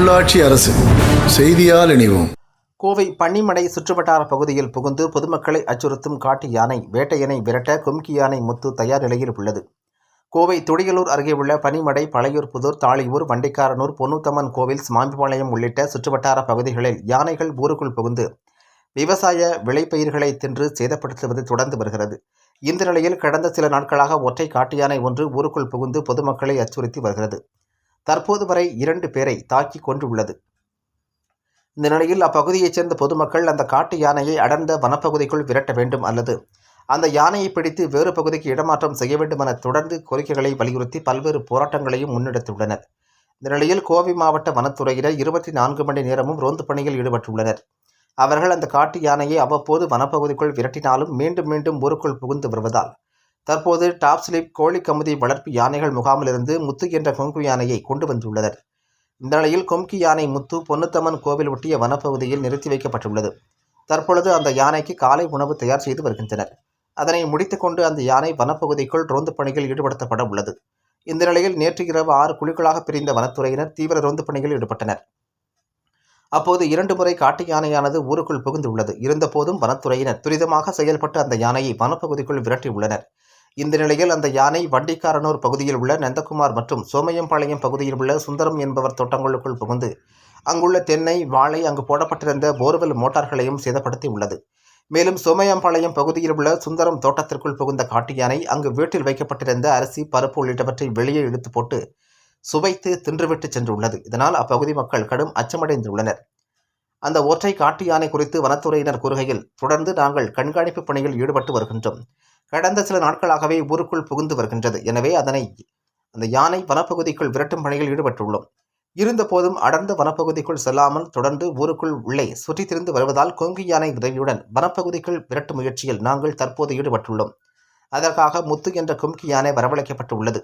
உள்ளாட்சி அரசு செய்தியால் இணைவோம். கோவை பன்னிமடை சுற்றுவட்டார பகுதியில் புகுந்து பொதுமக்களை அச்சுறுத்தும் காட்டு யானை வேட்டையனை விரட்ட கும்கி யானை முத்து தயார் நிலையில் உள்ளது. கோவை துடியலூர் அருகே உள்ள பனிமடை பழையூர் புதூர் தாளியூர் வண்டிக்காரனூர் பொன்னூத்தம்மன் கோவில் சுவாமிபாளையம் உள்ளிட்ட சுற்றுவட்டார பகுதிகளில் யானைகள் ஊருக்குள் புகுந்து விவசாய விளைபயிர்களை தின்று சேதப்படுத்துவது தொடர்ந்து வருகிறது. இந்த நிலையில் கடந்த சில நாட்களாக ஒற்றை காட்டு யானை ஒன்று ஊருக்குள் புகுந்து பொதுமக்களை அச்சுறுத்தி வருகிறது. தற்போது வரை இரண்டு பேரை தாக்கி கொன்றுள்ளது இந்த நிலையில் அப்பகுதியைச் சேர்ந்த பொதுமக்கள் அந்த காட்டு யானையை அடர்ந்த வனப்பகுதிக்குள் விரட்ட வேண்டும் அல்லது அந்த யானையை பிடித்து வேறு பகுதிக்கு இடமாற்றம் செய்ய வேண்டும் என தொடர்ந்து கோரிக்கைகளை வலியுறுத்தி பல்வேறு போராட்டங்களையும் முன்னெடுத்துள்ளனர். இந்த நிலையில் கோவை மாவட்ட வனத்துறையினர் இருபத்தி நான்கு மணி நேரமும் ரோந்து பணியில் ஈடுபட்டுள்ளனர். அவர்கள் அந்த காட்டு யானையை அவ்வப்போது வனப்பகுதிக்குள் விரட்டினாலும் மீண்டும் மீண்டும் ஊருக்குள் புகுந்து வருவதால் தற்போது டாப் ஸ்லிப் கோழி கமுதி வளர்ப்பு யானைகள் முகாமிலிருந்து முத்து என்ற கொங்கு யானையை கொண்டு வந்துள்ளனர். இந்த நிலையில் கொம்கி யானை முத்து பொன்னுத்தம்மன் கோவில் ஒட்டிய வனப்பகுதியில் நிறுத்தி வைக்கப்பட்டுள்ளது. தற்பொழுது அந்த யானைக்கு காலை உணவு தயார் செய்து வருகின்றனர். அதனை முடித்துக்கொண்டு அந்த யானை வனப்பகுதிக்குள் ரோந்து பணியில் ஈடுபடுத்தப்பட உள்ளது. இந்த நிலையில் நேற்று இரவு ஆறு குழுக்களாக பிரிந்த வனத்துறையினர் தீவிர ரோந்து பணியில் ஈடுபட்டனர். அப்போது இரண்டு முறை காட்டு யானையானது ஊருக்குள் புகுந்துள்ளது. இருந்தபோதும் வனத்துறையினர் துரிதமாக செயல்பட்டு அந்த யானையை வனப்பகுதிக்குள் விரட்டியுள்ளனர். இந்த நிலையில் அந்த யானை வண்டிக்காரனூர் பகுதியில் உள்ள நந்தகுமார் மற்றும் சோமையம்பாளையம் பகுதியில் உள்ள சுந்தரம் என்பவர் தோட்டங்களுக்குள் புகுந்து அங்குள்ள தென்னை வாழை அங்கு போடப்பட்டிருந்த போர்வெல் மோட்டார்களையும் சேதப்படுத்தி உள்ளது மேலும் சோமையம்பாளையம் பகுதியில் உள்ள சுந்தரம் தோட்டத்திற்குள் புகுந்த காட்டு யானை அங்கு வீட்டில் வைக்கப்பட்டிருந்த அரிசி பருப்பு உள்ளிட்டவற்றை வெளியே இழுத்து போட்டு சுவைத்து தின்றுவிட்டு சென்றுள்ளது. இதனால் அப்பகுதி மக்கள் கடும் அச்சமடைந்துள்ளனர். அந்த ஒற்றை காட்டு யானை குறித்து வனத்துறையினர் கூறுகையில் தொடர்ந்து நாங்கள் கண்காணிப்பு பணியில் ஈடுபட்டு வருகின்றோம். கடந்த சில நாட்களாகவே ஊருக்குள் புகுந்து வருகின்றது. எனவே அதனை அந்த யானை வனப்பகுதிக்குள் விரட்டும் பணியில் ஈடுபட்டுள்ளோம். இருந்தபோதும் அடர்ந்த வனப்பகுதிக்குள் செல்லாமல் தொடர்ந்து ஊருக்குள் உள்ளே சுற்றித் திரிந்து வருவதால் கொங்கு யானை உதவியுடன் வனப்பகுதிக்குள் விரட்டும் முயற்சியில் நாங்கள் தற்போது ஈடுபட்டுள்ளோம். அதற்காக முத்து என்ற கும்கி யானை வரவழைக்கப்பட்டுள்ளது.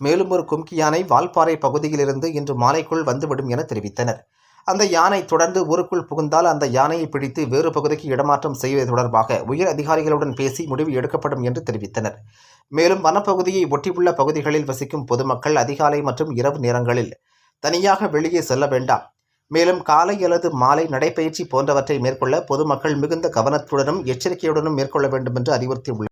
மேலும் ஒரு கும்கி யானை வால்பாறை பகுதியிலிருந்து இன்று மாலைக்குள் வந்துவிடும் என தெரிவித்தனர். அந்த யானை தொடர்ந்து ஊருக்குள் புகுந்தால் அந்த யானையை பிடித்து வேறு பகுதிக்கு இடமாற்றம் செய்வது தொடர்பாக உயர் அதிகாரிகளுடன் பேசி முடிவு எடுக்கப்படும் என்று தெரிவித்தனர். மேலும் வனப்பகுதியை ஒட்டியுள்ள பகுதிகளில் வசிக்கும் பொதுமக்கள் அதிகாலை மற்றும் இரவு நேரங்களில் தனியாக வெளியே செல்ல வேண்டாம். மேலும் காலை அல்லது மாலை நடைபயிற்சி போன்றவற்றை மேற்கொள்ள பொதுமக்கள் மிகுந்த கவனத்துடனும் எச்சரிக்கையுடனும் மேற்கொள்ள வேண்டும் என்று அறிவுறுத்தியுள்ளார்